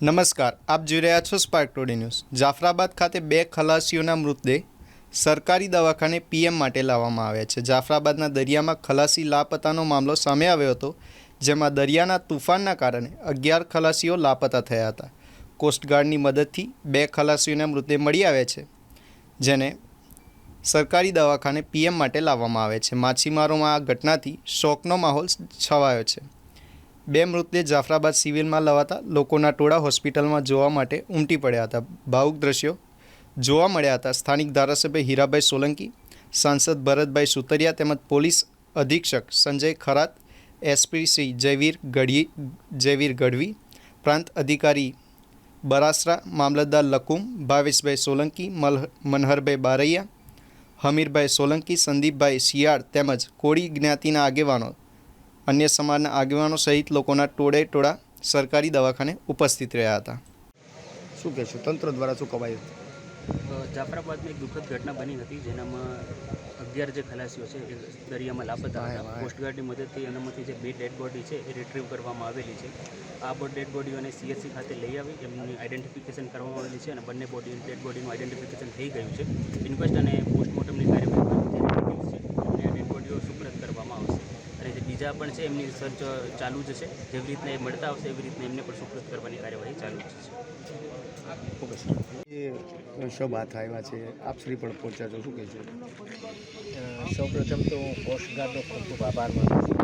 નમસ્કાર, આપ જોઈ રહ્યા છો સ્પાર્ક ટોડી ન્યૂઝ જાફરાબાદ ખાતે બે ખલાસીઓના મૃતદેહ સરકારી દવાખાને પીએમ માટે લાવવામાં આવ્યા છે. જાફરાબાદના દરિયામાં ખલાસી લાપતાનો મામલો સામે આવ્યો હતો, જેમાં દરિયાના તુફાનના કારણે અગિયાર ખલાસીઓ લાપતા થયા હતા. કોસ્ટગાર્ડની મદદથી બે ખલાસીઓના મૃતદેહ મળી આવ્યા છે, જેને સરકારી દવાખાને પીએમ માટે લાવવામાં આવે છે. માછીમારોમાં આ ઘટનાથી શોકનો માહોલ છવાયો છે. બે મૃતદેહ જાફરાબાદ સિવિલમાં લવાતા લોકોના ટોળા હોસ્પિટલમાં જોવા માટે ઉમટી પડ્યા હતા. ભાવુક દ્રશ્યો જોવા મળ્યા હતા. સ્થાનિક ધારાસભ્ય હીરાભાઈ સોલંકી, સાંસદ ભરતભાઈ સુતરિયા તેમજ પોલીસ અધિક્ષક સંજય ખરાત, એસપી શ્રી જયવીર ગઢી જયવીર ગઢવી, પ્રાંત અધિકારી બરાસરા, મામલતદાર લકુમ, ભાવેશભાઈ સોલંકી, મલ મનહરભાઈ બારૈયા, હમીરભાઈ સોલંકી, સંદીપભાઈ શિયાળ તેમજ કોળી જ્ઞાતિના આગેવાનો અન્ય સમાજના આગેવાનો સહિત લોકોના ટોળે ટોળા સરકારી દવાખાને ઉપસ્થિત રહ્યા હતા. શું કહેશો? તંત્ર દ્વારા શું કવાયું? જાફરાબાદમાં એક દુઃખદ ઘટના બની હતી જેનામાં અગિયાર જે ખલાસીઓ છે એ દરિયામાં લાપતા હતા. કોસ્ટગાર્ડની મદદથી એનામાંથી જે બે ડેડ બોડી છે એ રિટ્રીવ કરવામાં આવેલી છે. આ બ ડેડ બોડીઓને સીએસસી ખાતે લઈ આવી એમની આઈડેન્ટિફિકેશન કરવામાં આવેલી છે અને બંને બોડી ડેડ બોડીનું આઈડેન્ટિફિકેશન થઈ ગયું છે. ઇન્ક્વેસ્ટ અને પોસ્ટમોર્ટમની કાર્યવાહી જે ડિટેલ્સ છે એમને આ ડેડ બોડીઓ સુપ્રત કરવામાં આવશે અને જે બીજા પણ છે એમની સર્ચ ચાલુ જ છે. જેવી રીતના એ મળતા આવશે એવી રીતના એમને પણ સુપ્રત કરવાની કાર્યવાહી ચાલુ જ છે. ખૂબ એ હાથ આવ્યા છે? આપ શ્રી પણ પહોંચ્યા છો શું કહેશો સૌ પ્રથમ તો હું કોસ્ટગાર્ડનો ખૂબ ખૂબ આભાર માનું છું.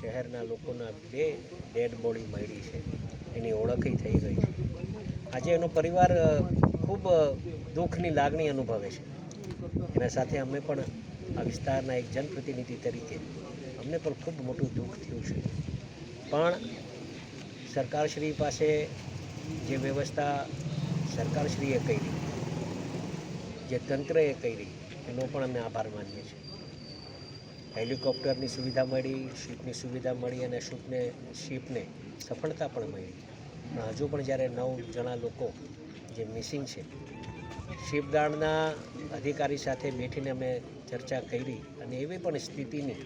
શહેરના લોકોના બે ડેડ બોડી મળી છે. એની ઓળખી થઈ ગઈ છે. આજે એનો પરિવાર ખૂબ દુઃખની લાગણી અનુભવે છે. એના સાથે અમે પણ આ વિસ્તારના એક જનપ્રતિનિધિ તરીકે અમને પણ ખૂબ મોટું દુઃખ થયું છે. પણ સરકારશ્રી પાસે જે વ્યવસ્થા સરકારશ્રીએ કરી, જે તંત્રએ કરી, એનો પણ અમે આભાર માનીએ છીએ. હેલિકોપ્ટરની સુવિધા મળી શિપની સુવિધા મળી અને શિપને શિપને સફળતા પણ મળી. પણ હજુ પણ જ્યારે નવ જણા લોકો જે મિસિંગ છે શિપદાણના અધિકારી સાથે બેઠીને અમે ચર્ચા કરી અને એવી પણ સ્થિતિની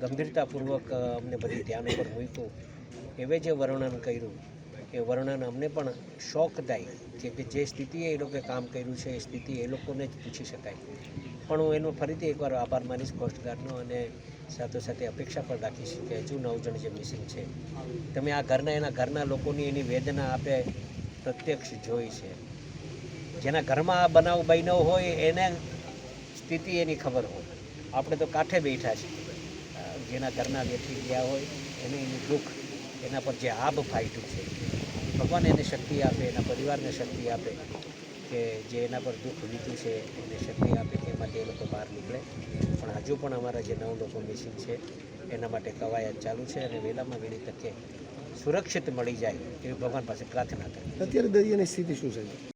ગંભીરતાપૂર્વક અમને બધી ધ્યાન ઉપર મૂક્યું. એવે જે વર્ણન કર્યું, એ વર્ણન અમને પણ શોકદાયી છે કે જે સ્થિતિએ એ લોકોએ કામ કર્યું છે, એ સ્થિતિ એ લોકોને જ પૂછી શકાય. પણ હું એનો ફરીથી એકવાર આભાર માનીશ કોસ્ટગાર્ડનો અને સાથોસાથે અપેક્ષા પણ રાખીશ કે હજુ નવ જણ જે મિસિંગ છે, તમે આ ઘરના, એના ઘરના લોકોની એની વેદના આપે પ્રત્યક્ષ જોઈ છે. જેના ઘરમાં આ બનાવ બન્યો હોય એને સ્થિતિ એની ખબર હોય. આપણે તો કાંઠે બેઠા છીએ. જેના ઘરના બેઠી ગયા હોય, એને એનું દુઃખ, એના પર જે આબ ફાટ્યું છે, ભગવાન એને શક્તિ આપે, એના પરિવારને શક્તિ આપે, કે જે એના પર દુઃખ વીત્યું છે, એને શક્તિ આપે કે એમાંથી એ લોકો બહાર નીકળે. પણ હજુ પણ અમારા જે નવ લોકો મિસિંગ છે, એના માટે કવાયત ચાલુ છે અને વહેલામાં વહેલી તકે સુરક્ષિત મળી જાય એવી ભગવાન પાસે પ્રાર્થના કરે અત્યારે દરિયાની સ્થિતિ શું છે?